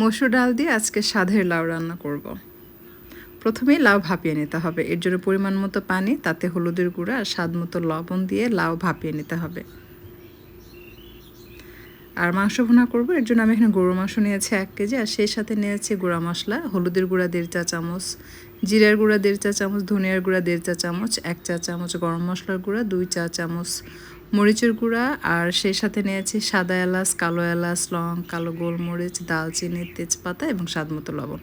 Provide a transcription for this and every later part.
মসুর ডাল দিয়ে আজকে স্বাদের লাউ রান্না করব। প্রথমেই লাউ ভাপিয়ে নিতে হবে। এর জন্য পরিমাণ মতো পানি, তাতে হলুদের গুঁড়া আর স্বাদ মতো লবণ দিয়ে লাউ ভাপিয়ে নিতে হবে। আর মাংস ভুনা করব। এর জন্য আমি এখানে গরু মাংস নিয়েছি এক কেজি আর সেই সাথে নিয়েছি গুঁড়া মশলা, হলুদের গুঁড়া দেড় চা চামচ, জিরার গুঁড়া দেড় চা চামচ, ধনিয়ার গুঁড়া দেড় চা চামচ, এক চা চামচ গরম মশলার গুঁড়া, দুই চা চামচ মরিচের গুঁড়া, আর সেই সাথে নিয়েছি সাদা এলাচ, কালো এলাচ, লং, কালো গোলমরিচ, দালচিনি, তেজপাতা এবং স্বাদ মতো লবণ।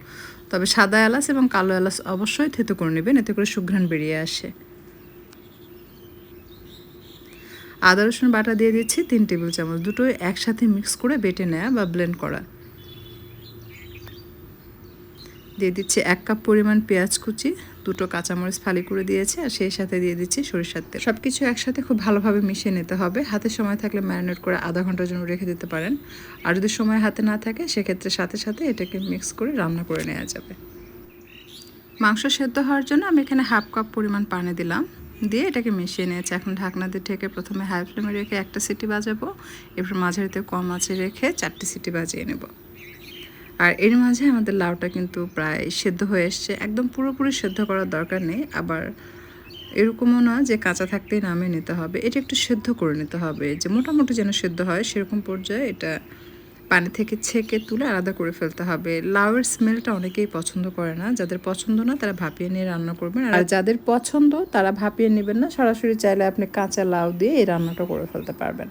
তবে সাদা এলাচ এবং কালো এলাচ অবশ্যই থেতো করে নেবেন, এতে করে সুঘ্রাণ বেরিয়ে আসে। আদা, রসুন, বাটা দিয়ে দিচ্ছি তিন টেবিল চামচ। দুটোই একসাথে মিক্স করে বেটে নেওয়া বা ব্লেন্ড করা। দিয়ে দিচ্ছি এক কাপ পরিমাণ পেঁয়াজ কুচি দুটো কাঁচামরিচ ফালি করে দিয়েছি আর সেই সাথে দিয়ে দিচ্ছি সরিষার তেল। সব কিছু একসাথে খুব ভালোভাবে মিশিয়ে নিতে হবে। হাতে সময় থাকলে ম্যারিনেট করে আধা ঘণ্টার জন্য রেখে দিতে পারেন। আর যদি সময় হাতে না থাকে, সেক্ষেত্রে সাথে সাথে এটাকে মিক্স করে রান্না করে নেওয়া যাবে। মাংস সেদ্ধ হওয়ার জন্য আমি এখানে হাফ কাপ পরিমাণ পানি দিলাম। দিয়ে এটাকে মিশিয়ে নিয়েছি। এখন ঢাকনা দিয়ে ঢেকে প্রথমে হাই ফ্লেমে রেখে একটা সিটি বাজাবো। এরপর মাঝারিতে কম আছে রেখে চারটি সিটি বাজিয়ে নেব। আর এর মাঝে আমাদের লাউটা কিন্তু প্রায় সেদ্ধ হয়ে এসছে। একদম পুরোপুরি সেদ্ধ করার দরকার নেই, আবার এরকমও না যে কাঁচা থাকতেই নামিয়ে নিতে হবে। এটা একটু সেদ্ধ করে নিতে হবে। যে মোটামুটি যেন সেদ্ধ হয় সেরকম পর্যায়ে এটা পানি থেকে ছেঁকে তুলে আলাদা করে ফেলতে হবে। লাউয়ের স্মেলটা অনেকেই পছন্দ করে না। যাদের পছন্দ না তারা ভাপিয়ে নিয়ে রান্না করবেন। আর যাদের পছন্দ তারা ভাপিয়ে নেবেন না। সরাসরি চাইলে আপনি কাঁচা লাউ দিয়ে এই রান্নাটা করে ফেলতে পারবেন।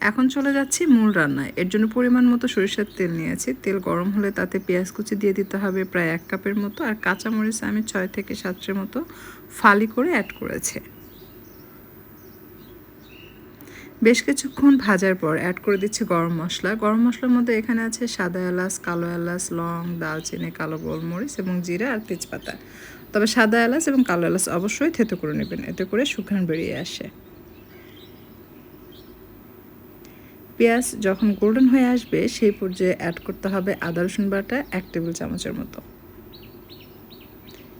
এখন চলে যাচ্ছি মূল রান্নায়। এর জন্য পরিমাণ মতো সরিষার তেল নিয়েছি। তেল গরম হলে তাতে পেঁয়াজ কুচি দিয়ে দিতে হবে প্রায় এক কাপের মতো। আর কাঁচামরিচ আমি ছয় থেকে সাতটের মতো ফালি করে অ্যাড করেছে। বেশ কিছুক্ষণ ভাজার পর অ্যাড করে দিচ্ছি গরম মশলা। গরম মশলার মধ্যে এখানে আছে সাদা এলাচ, কালো এলাচ, লং দালচিনি কালো গোলমরিচ এবং জিরা আর তেজপাতা। তবে সাদা এলাচ এবং কালো এলাচ অবশ্যই থেতো করে নেবেন। এতে করে সুখান বেরিয়ে আসে। পেঁয়াজ যখন গোল্ডেন হয়ে আসবে, সেই পর্যায়ে অ্যাড করতে হবে আদা, রসুন বাটা এক টেবিল চামচের মতো।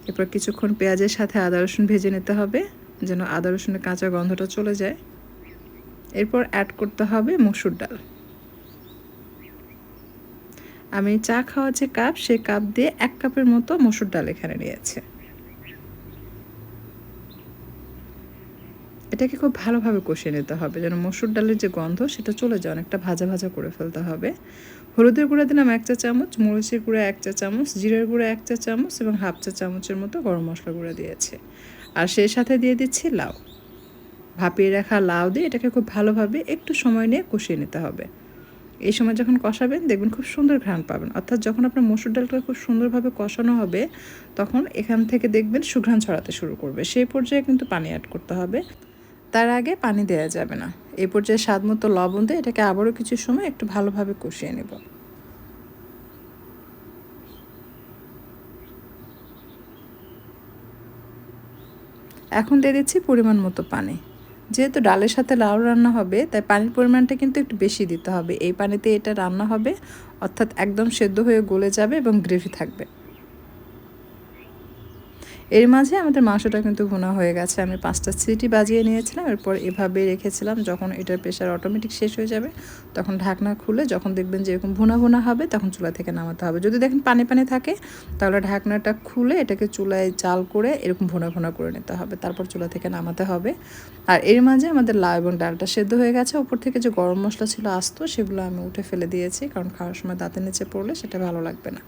এরপর কিছুক্ষণ পেঁয়াজের সাথে আদা, রসুন ভেজে নিতে হবে, যেন আদা, রসুনের কাঁচা গন্ধটা চলে যায়। এরপর অ্যাড করতে হবে মসুর ডাল। আমি চা খাওয়া যে কাপ সেই কাপ দিয়ে এক কাপের মতো মসুর ডাল এখানে নিয়েছে। এটাকে খুব ভালোভাবে কষিয়ে নিতে হবে। যেন মসুর ডালের যে গন্ধ, সেটা চলে যায়, অনেকটা ভাজা ভাজা করে ফেলতে হবে। হলুদের গুঁড়া দিলাম এক চা চামচ, মরিচের গুঁড়া এক চা চামচ, জিরের গুঁড়া এক চা চামচ এবং হাফ চা চামচের মতো গরম মশলা গুঁড়া দিয়েছে। আর সেই সাথে দিয়ে দিচ্ছি লাউ। ভাপিয়ে রাখা লাউ দিয়ে এটাকে খুব ভালোভাবে একটু সময় নিয়ে কষিয়ে নিতে হবে। এই সময় যখন কষাবেন, দেখবেন খুব সুন্দর ঘ্রাণ পাবেন। অর্থাৎ যখন আপনার মসুর ডালটা খুব সুন্দরভাবে কষানো হবে, তখন এখান থেকে দেখবেন সুঘ্রাণ ছড়াতে শুরু করবে। সেই পর্যায়ে কিন্তু পানি অ্যাড করতে হবে। তার আগে পানি দেওয়া যাবে না। এই পর্যায়ে স্বাদ মতো লবণ দিয়ে এটাকে আবারও কিছু সময় একটু ভালোভাবে কষিয়ে নেব। এখন দিয়ে দিচ্ছি পরিমাণ মতো পানি। যেহেতু ডালের সাথে লাউ রান্না হবে, তাই পানির পরিমাণটা কিন্তু একটু বেশি দিতে হবে। এই পানিতে এটা রান্না হবে, অর্থাৎ একদম সেদ্ধ হয়ে গলে যাবে এবং গ্রেভি থাকবে। এর মাঝে আমাদের মাংসটা কিন্তু ভুনা হয়ে গেছে। আমি পাঁচটা সিটি বাজিয়ে নিয়েছিলাম, এরপর এভাবে রেখেছিলাম। যখন এটার প্রেশার অটোমেটিক শেষ হয়ে যাবে, তখন ঢাকনা খুলে যখন দেখবেন যে এরকম ভুনা ভুনা হবে, তখন চুলা থেকে নামাতে হবে। যদি দেখেন পানি পানি থাকে, তাহলে ঢাকনাটা খুলে এটাকে চুলায় চাল করে এরকম ভুনা ভুনা করে নিতে হবে। তারপর চুলা থেকে নামাতে হবে। আর এর মাঝে আমাদের লাউ এবং ডালটা সেদ্ধ হয়ে গেছে। উপর থেকে যে গরম মশলা ছিল আসতো, সেগুলো আমি উঠে ফেলে দিয়েছি, কারণ খাওয়ার সময় দাঁতের নিচে পড়লে সেটা ভালো লাগবে না।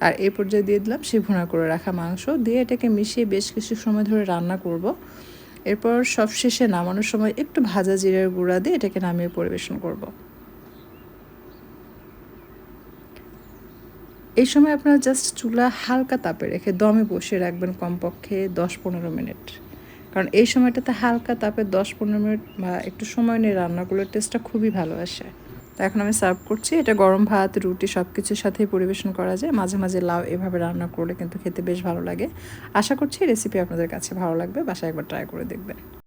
আর এই পর্যায়ে দিয়ে দিলাম সে ভুনা করে রাখা মাংস। দিয়ে এটাকে মিশিয়ে বেশ কিছু সময় ধরে রান্না করব। এরপর সবশেষে নামানোর সময় একটু ভাজা জিরের গুঁড়া দিয়ে এটাকে নামিয়ে পরিবেশন করব। এই সময় আপনারা জাস্ট চুলা হালকা তাপে রেখে দমে বসিয়ে রাখবেন কমপক্ষে দশ পনেরো মিনিট। কারণ এই সময়টাতে হালকা তাপে দশ পনেরো মিনিট বা একটু সময় নিয়ে রান্নাগুলোর টেস্টটা খুবই ভালো আসে। তো এখন আমি সার্ভ করছি। এটা গরম ভাত, রুটি সব কিছুর সাথেই পরিবেশন করা যায়। মাঝে মাঝে লাউ এভাবে রান্না করলে কিন্তু খেতে বেশ ভালো লাগে। আশা করছি রেসিপি আপনাদের কাছে ভালো লাগবে। বাসায় একবার ট্রাই করে দেখবেন।